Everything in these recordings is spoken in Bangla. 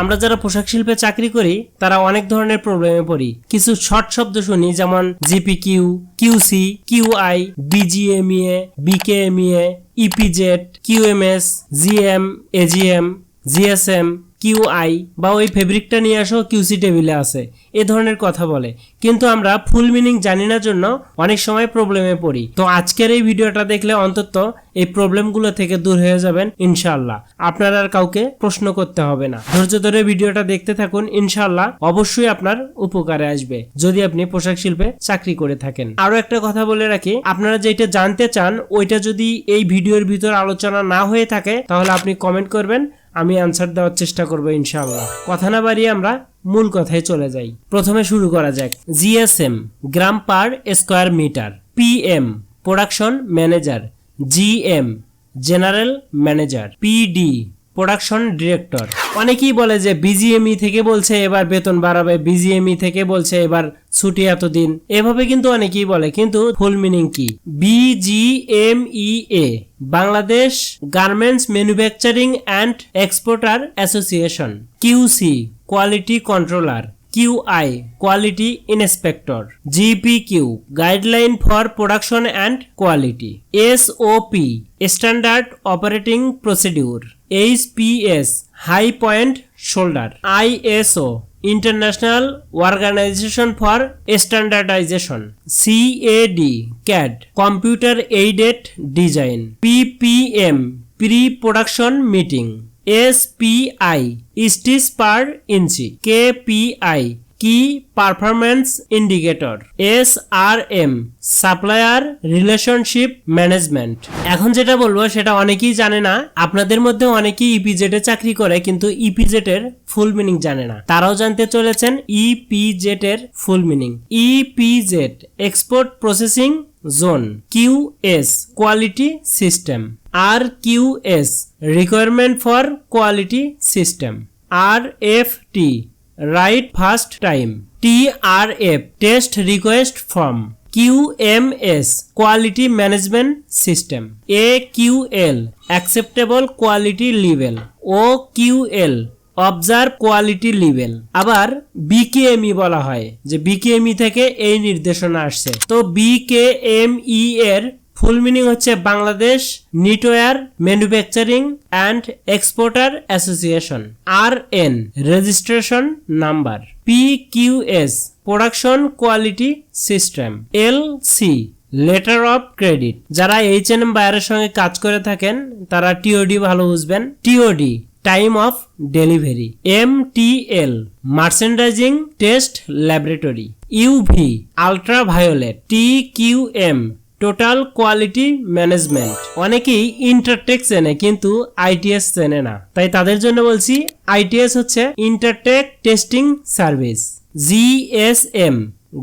আমরা যারা পোশাক শিল্পে চাকরি করি তারা অনেক ধরনের প্রবলেমে পড়ি কিছু শর্ট শব্দ শুনি যেমন GP Q QC QI BGMEA BKMEA EPZ QMS GM AGM GSM Q I বা ওই ফেব্রিকটা নিয়ে আসো কিউসি টেবিলে আছে এ ধরনের কথা বলে কিন্তু আমরা ফুল মিনিং জানি না জন্য অনেক সময় প্রবলেমে পড়ি তো আজকের এই ভিডিওটা দেখলে অন্তত এই প্রবলেমগুলো থেকে দূর হয়ে যাবেন ইনশাল্লাহ আপনার আর কাউকে প্রশ্ন করতে হবে না ধৈর্য ধরে ভিডিওটা দেখতে থাকুন ইনশাল্লাহ অবশ্যই আপনার উপকারে আসবে যদি আপনি পোশাক শিল্পে চাকরি করে থাকেন আরো একটা কথা বলে রাখি আপনারা যেটা জানতে চান ওইটা যদি এই ভিডিওর ভিতর আলোচনা না হয়ে থাকে তাহলে আপনি কমেন্ট করবেন আমি আনসার দেওয়ার চেষ্টা করবো ইনশাআল্লাহ কথা না বাড়িয়ে আমরা মূল কথায় চলে যাই প্রথমে শুরু করা যাক GSM gram per square metre PM production manager GM general manager PD production director অনেকেই বলে যে বিজিএমই e থেকে বলছে এবার বেতন বাড়াবে বিজিএমই e থেকে বলছে এবার ছুটি এতদিন এভাবে কিন্তু অনেকেই বলে কিন্তু ফুল মিনিং কি BGMEA e Bangladesh garments manufacturing and exporter association QC quality controller QI quality inspector GP Q guideline for production and quality SOP standard operating procedure HPS High Point Shoulder, ISO International Organization for Standardization, CAD Computer Aided Design, PPM Pre-Production Meeting, SPI Stitch per Inch, KPI কি performance indicator S R M supplier relationship management এখন যেটা বলবো সেটা অনেকেই জানে না আপনাদের মধ্যে অনেকেই ইপিজেটে e চাকরি করে কিন্তু ইপিজেটের ফুল মিনিং জানে না তারাও জানতে চলেছেন ইপিজেটের full meaning EPZ export processing zone Q S quality system R Q S requirement for quality system R F T right first time T R F test request form Q M S quality management system A Q L acceptable quality level O QL observe quality level আবার বিকেএমই e বলা হয় যে বিকেএমই e থেকে এই নির্দেশনা আসছে তো বিকেএমই e এর ফুল মিনিং হচ্ছে Bangladesh knitwear manufacturing and exporter association R N registration number P Q S production quality system L C letter of credit H N M M বায়ারের সঙ্গে কাজ করে থাকেন তারা টিওডি ভালো বুঝবেন TOD time of delivery M T L merchandising test laboratory UV violet T Q M total quality management অনেকেই ইন্টারটেক চেনে কিন্তু আইটিএস চেনে না তাই তাদের জন্য বলছি আইটিএস হচ্ছে Intertek testing service GSM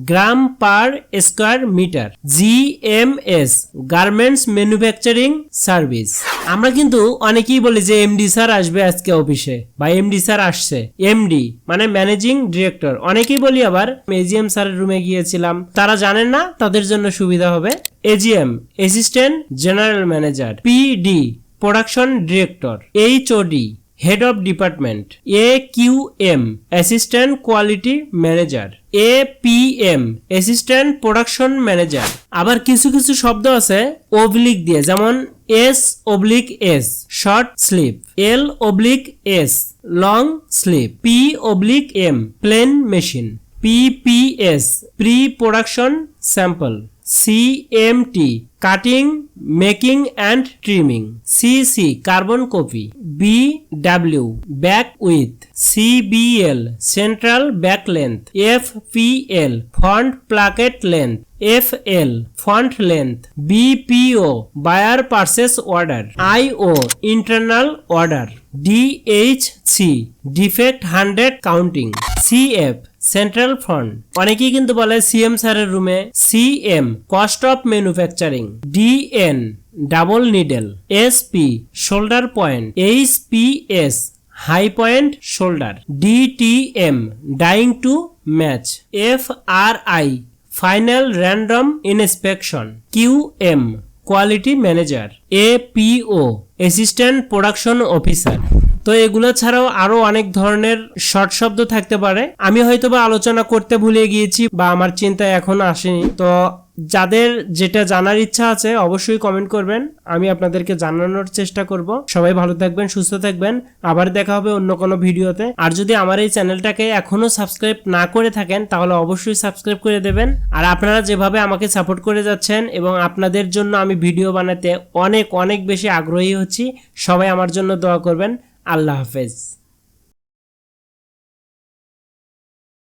gram per square metre GMS garments manufacturing service আমরা কিন্তু অনেকেই বলি যে এমডি স্যার আসবে আজকে অফিসে বা এমডি স্যার আসছে এমডি মানে ম্যানেজিং ডিরেক্টর অনেকেই বলি আবার এজিএম স্যারের রুমে গিয়েছিলাম তারা জানেন না তাদের জন্য সুবিধা হবে AGM assistant general manager PD production director HOD head of department A Q M assistant quality manager A P M assistant production manager আবার কিছু কিছু শব্দ আছে অবলিক দিয়ে যেমন S oblique S short slip L oblique S long slip P oblique M plain machine P P S pre production sample CMT cutting making and trimming C carbon copy B W back with CBL central back length L front placket length FL front length BPO buyer purchase order I O internal order D H C defect hundred counting C F central front অনেকেই কিন্তু বলে সিএম স্যারের রুমে CM cost of manufacturing DN double needle SP shoulder point HPS high point shoulder DTM dyeing to match F R I final random inspection Q M quality manager APO assistant production officer তো এগুলো ছাড়াও আরো অনেক ধরনের শর্ট শব্দ থাকতে পারে আমি হয়তো বা আলোচনা করতে ভুলে গিয়েছি বা আমার চিন্তা এখন আসেনি তো যাদের যেটা জানার ইচ্ছা আছে অবশ্যই কমেন্ট করবেন আমি আপনাদেরকে জানানোর চেষ্টা করব সবাই ভালো থাকবেন সুস্থ থাকবেন আবার দেখা হবে অন্য কোনো ভিডিওতে আর যদি আমার এই চ্যানেলটাকে এখনও সাবস্ক্রাইব না করে থাকেন তাহলে অবশ্যই সাবস্ক্রাইব করে দেবেন আর আপনারা যেভাবে আমাকে সাপোর্ট করে যাচ্ছেন এবং আপনাদের জন্য আমি ভিডিও বানাতে অনেক অনেক বেশি আগ্রহী হচ্ছি সবাই আমার জন্য দোয়া করবেন আল্লাহ হাফেজ